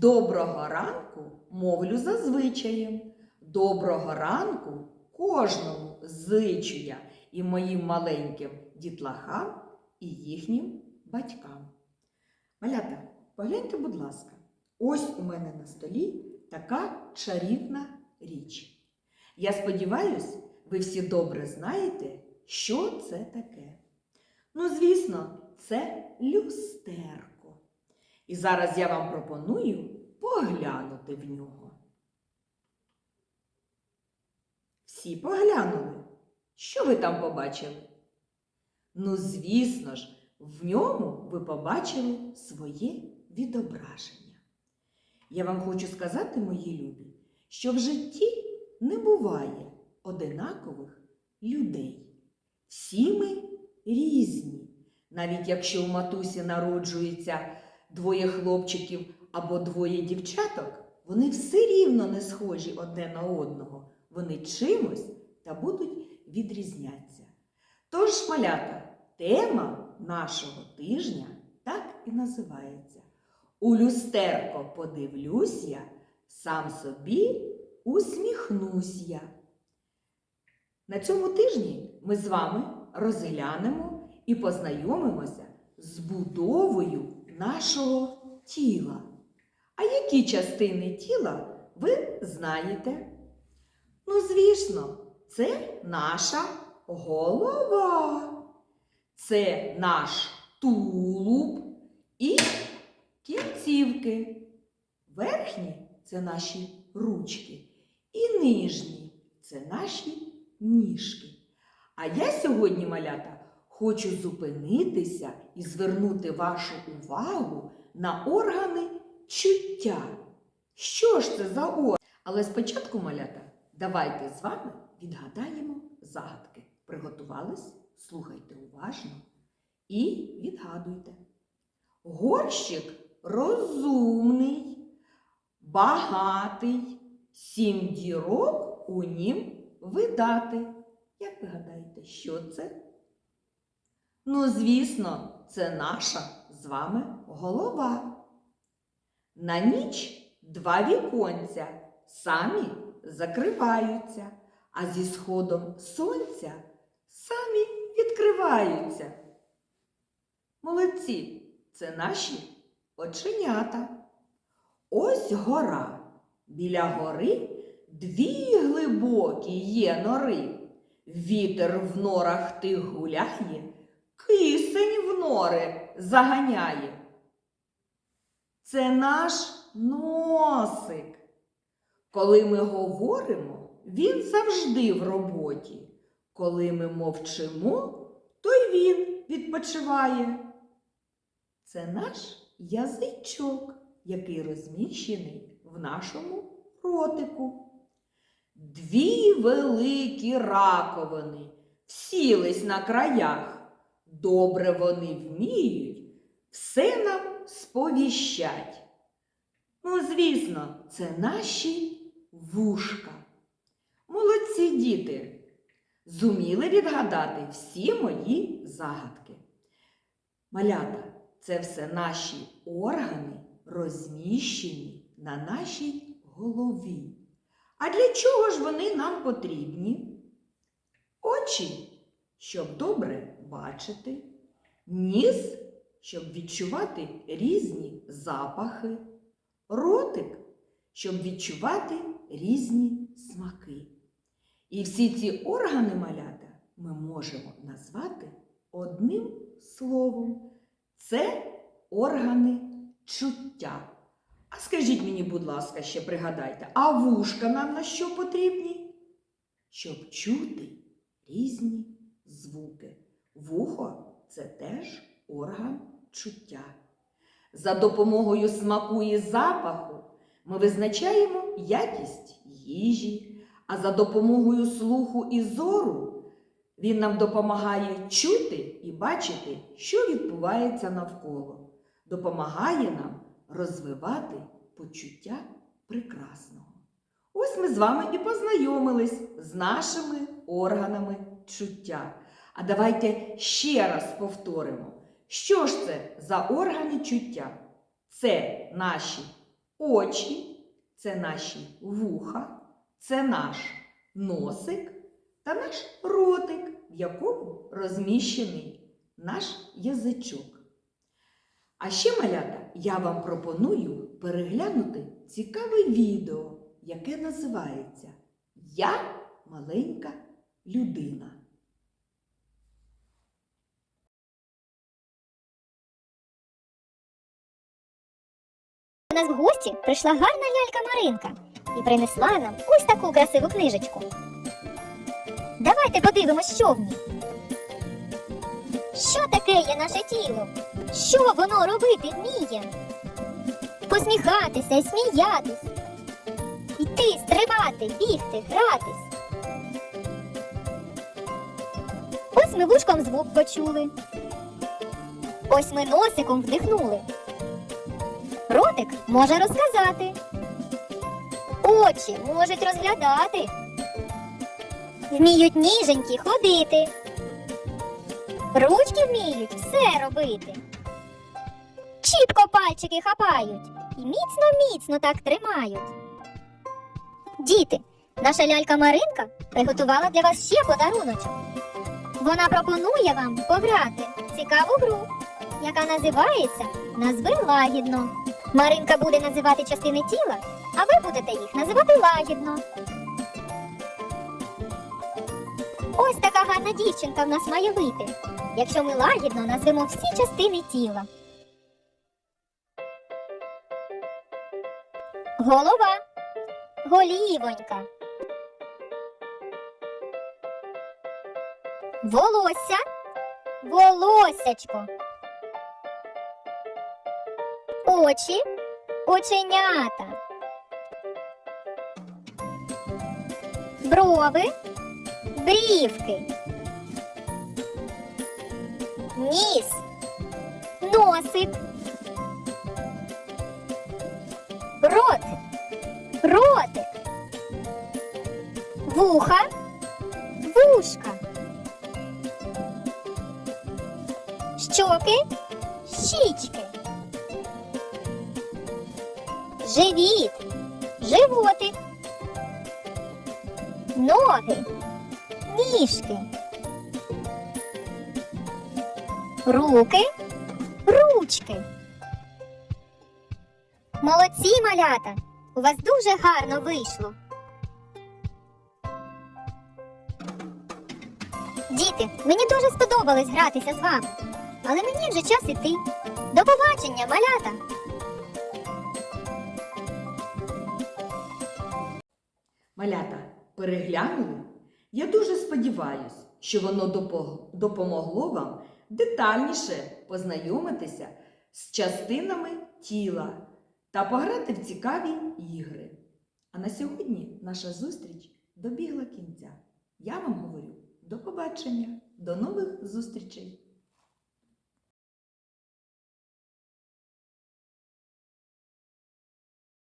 Доброго ранку мовлю за звичаєм. Доброго ранку кожному зичу я і моїм маленьким дітлахам і їхнім батькам. Малята, погляньте, будь ласка, ось у мене на столі така чарівна річ. Я сподіваюсь, ви всі добре знаєте, що це таке. Ну, звісно, це люстерко. І зараз я вам пропоную поглянути в нього. Всі поглянули. Що ви там побачили? Ну, звісно ж, в ньому ви побачили своє відображення. Я вам хочу сказати, мої любі, що в житті не буває одинакових людей. Всі ми різні. Навіть якщо у матусі народжується двоє хлопчиків або двоє дівчаток, вони все рівно не схожі одне на одного. Вони чимось та будуть відрізнятися. Тож, малята, тема нашого тижня так і називається. У люстерко подивлюсь я, сам собі усміхнусь я. На цьому тижні ми з вами розглянемо і познайомимося з будовою нашого тіла. А які частини тіла ви знаєте? Ну, звісно, це наша голова, це наш тулуб і кінцівки. Верхні це наші ручки, і нижні це наші ніжки. А я сьогодні, малята, хочу зупинитися і звернути вашу увагу на органи чуття. Що ж це за органи? Але спочатку, малята, давайте з вами відгадаємо загадки. Приготувались? Слухайте уважно і відгадуйте. Горщик розумний, багатий, сім дірок у нім видати. Як ви гадаєте, що це? Ну, звісно, це наша з вами голова. На ніч два віконця самі закриваються, а зі сходом сонця самі відкриваються. Молодці, це наші оченята. Ось гора. Біля гори дві глибокі є нори. Вітер в норах тих гуляє, кисень в нори заганяє. Це наш носик. Коли ми говоримо, він завжди в роботі. Коли ми мовчимо, то й він відпочиває. Це наш язичок, який розміщений в нашому ротику. Дві великі раковини всілись на краях. Добре вони вміють, все нам сповіщать. Ну, звісно, це наші вушка. Молодці діти, зуміли відгадати всі мої загадки. Малята, це все наші органи, розміщені на нашій голові. А для чого ж вони нам потрібні? Очі, щоб добре бачити, ніс, щоб відчувати різні запахи, ротик, щоб відчувати різні смаки. І всі ці органи малята ми можемо назвати одним словом. Це органи чуття. А скажіть мені, будь ласка, ще пригадайте, а вушка нам на що потрібні? Щоб чути різні звуки. Вухо це теж орган чуття. За допомогою смаку і запаху ми визначаємо якість їжі, а за допомогою слуху і зору він нам допомагає чути і бачити, що відбувається навколо, допомагає нам розвивати почуття прекрасного. Ось ми з вами і познайомились з нашими органами чуття. А давайте ще раз повторимо, що ж це за органи чуття? Це наші очі, це наші вуха, це наш носик та наш ротик, в якому розміщений наш язичок. А ще, малята, я вам пропоную переглянути цікаве відео, яке називається Я маленька людина. Нас в гості прийшла гарна лялька Маринка і принесла нам ось таку красиву книжечку. Давайте подивимось, що в ній. Що таке є наше тіло? Що воно робити вміє? Посміхатися сміятись. Йти, стрибати, бігти, гратись. Ось ми вушком звук почули. Ось ми носиком вдихнули. Ротик може розказати. Очі можуть розглядати. Вміють ніженькі ходити. Ручки вміють все робити. Чіпко пальчики хапають і міцно-міцно так тримають. Діти, наша лялька Маринка приготувала для вас ще подаруночок. Вона пропонує вам пограти цікаву гру, яка називається Назви лагідно. Маринка буде називати частини тіла, а ви будете їх називати лагідно. Ось така гарна дівчинка в нас має вийти, якщо ми лагідно назвемо всі частини тіла. Голова. Голівонька. Волосся. Волосячко. Очі. Оченята. Брови. Брівки. Ніс. Носик. Рот. Ротик. Вуха. Вушка. Щоки. Щічки. Живіт. Животик. Ноги. Ніжки. Руки. Ручки. Молодці, малята! У вас дуже гарно вийшло. Діти, мені дуже сподобалось гратися з вами. Але мені вже час іти. До побачення, малята! Малята, переглянули? Я дуже сподіваюся, що воно допомогло вам детальніше познайомитися з частинами тіла та пограти в цікаві ігри. А на сьогодні наша зустріч добігла кінця. Я вам говорю до побачення, до нових зустрічей!